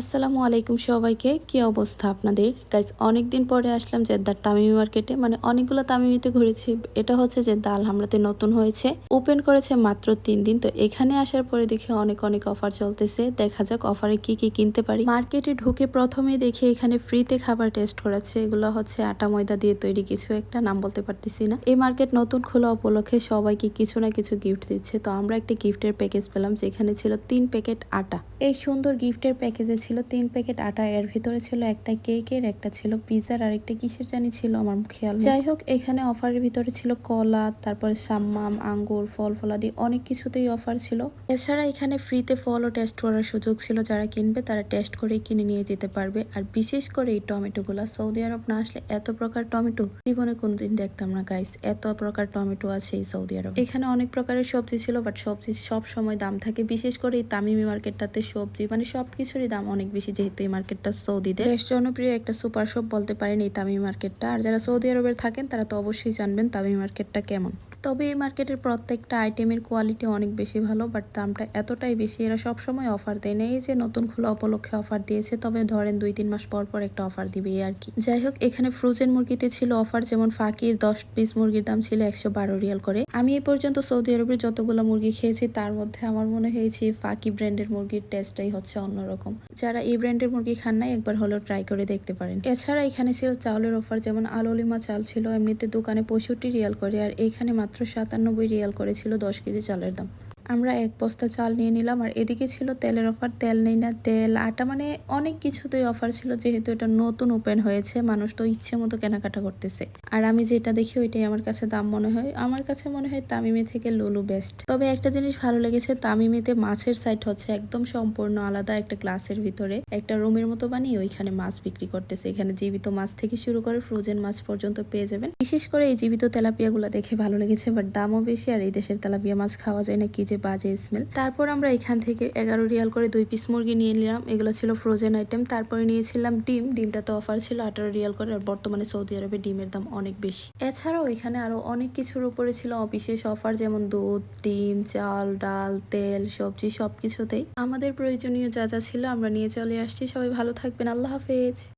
আসসালামু আলাইকুম সবাইকে, কি অবস্থা আপনাদের? গাইজ অনেকদিন পরে আসলাম জেদ্দার তামিমি মার্কেটে। মানে অনেকগুলো তামিমিতে ঘুরেছি। এটা হচ্ছে জেদ্দা আলহামরাতে নতুন হয়েছে। ওপেন করেছে মাত্র তিন দিন। তো এখানে আসার পরে দেখি অনেক অনেক অফার চলতেছে। দেখা যাক অফারে কি কি কিনতে পারি। মার্কেটে ঢুকে প্রথমে দেখি এখানে ফ্রিতে খাবার টেস্ট করাচ্ছে এগুলো হচ্ছে আটা ময়দা দিয়ে তৈরি কিছু একটা, নাম বলতে পারতেছি না। এই মার্কেট নতুন খোলা উপলক্ষে সবাইকে কিছু না কিছু গিফট দিচ্ছে। তো আমরা একটা গিফটের প্যাকেজ পেলাম, যেখানে ছিল তিন প্যাকেট আটা। এই সুন্দর গিফটের প্যাকেজে ছিল তিন প্যাকেট আটা, এর ভিতরে ছিল একটা কেকের একটা ছিল পিজার আর একটা কিসের জানি ছিল আমার খেয়াল যাই হোক, এখানে অফারের ভিতরে ছিল কলা, তারপরে সাম্মাম, আঙ্গুর, ফল ফলাদি অনেক কিছুতেই অফার ছিল। এছাড়া এখানে ফ্রিতে ফলও টেস্ট করার সুযোগ ছিল, যারা কিনবে তারা টেস্ট করেই কিনে নিয়ে যেতে পারবে। আর বিশেষ করে এই টমেটো টমেটোগুলো সৌদি আরব না আসলে এত প্রকার টমেটো জীবনে কোনোদিন দেখতাম না গাইস এত প্রকার টমেটো আছে এই সৌদি আরব। এখানে অনেক প্রকারের সবজি ছিল বাট সবজি সব সময় দাম থাকে। বিশেষ করে এই তামিমি মার্কেটটাতে সবজি মানে সবকিছুরই দাম অনেক বেশি যেহেতু এই মার্কেটটা সৌদিদের। বেশ জনপ্রিয় একটা সুপার শপ বলতে পারেন এই তামিমি মার্কেটটা। আর যারা সৌদি আরবের থাকেন, তারা তো অবশ্যই জানবেন তামিমি মার্কেটটা কেমন। তবে এই মার্কেটের প্রত্যেকটা আইটেমের কোয়ালিটি অনেক বেশি ভালো বাট দামটা এতটাই বেশি এরা সবসময় অফার দেয় না। এই যে নতুন খোলা উপলক্ষে অফার দিয়েছে, তবে ধরেন দুই তিন মাস পর পর একটা অফার দিবে আর কি। যাই হোক, এখানে ফ্রোজেন মুরগিতে ছিল অফার যেমন ফাঁকির দশ পিস মুরগির দাম ছিল একশো বারো রিয়াল করে। আমি এ পর্যন্ত সৌদি আরবের যতগুলো মুরগি খেয়েছি, তার মধ্যে আমার মনে হয়েছে ফাঁকি ব্র্যান্ডের মুরগির টেস্টটাই হচ্ছে অন্যরকম। যারা এই ব্র্যান্ডের মুরগি খান নাই, একবার হলেও ট্রাই করে দেখতে পারেন। এছাড়া এখানে ছিল চাউলের অফার যেমন আলোলিমা চাল ছিল, এমনিতে দোকানে পঁয়ষট্টি রিয়াল করে, আর এখানে মাত্র সাতানব্বই রিয়াল করেছিল দশ কেজি চালের দাম। আমরা এক বস্তা চাল নিয়ে নিলাম আর এদিকে ছিল তেলের অফার, তেল নেই না, তেল, আটা মানে অনেক কিছুতেই অফার ছিল যেহেতু এটা নতুন ওপেন হয়েছে, মানুষ তো ইচ্ছে মতো কেনাকাটা করতেছে। আর আমি যেটা দেখি ওইটাই আমার কাছে দাম মনে হয়। আমার কাছে মনে হয় তামিমি থেকে লুলু বেস্ট তবে একটা জিনিস ভালো লেগেছে, তামিমিতে মাছের সাইট হচ্ছে একদম সম্পূর্ণ আলাদা একটা গ্লাসের ভিতরে। একটা রুমের মতো বানিয়ে ওইখানে মাছ বিক্রি করতেছে। এখানে জীবিত মাছ থেকে শুরু করে ফ্রোজেন মাছ পর্যন্ত পেয়ে যাবেন। বিশেষ করে এই জীবিত তেলাপিয়া গুলা দেখে ভালো লেগেছে বাট দামও বেশি আর এই দেশের তেলাপিয়া মাছ খাওয়া যায় না, কি যে বাজে স্মেল তারপর আমরা এখান থেকে এগারো রিয়াল করে দুই পিস মুরগি নিয়ে নিলাম। এগুলো ছিল ফ্রোজেন আইটেম তারপরে নিয়েছিলাম ডিম। ডিমটা তো অফার ছিল আঠারো রিয়াল করে, আর বর্তমানে সৌদি আরবে ডিমের দাম অনেক বেশি। এছাড়াও এখানে আরও অনেক কিছুর উপরে ছিল বিশেষ অফার যেমন দুধ, ডিম, চাল, ডাল, তেল, সবজি সবকিছুতেই। আমাদের প্রয়োজনীয় যা যা ছিল আমরা নিয়ে চলে আসছি। সবাই ভালো থাকবেন। আল্লাহ হাফেজ।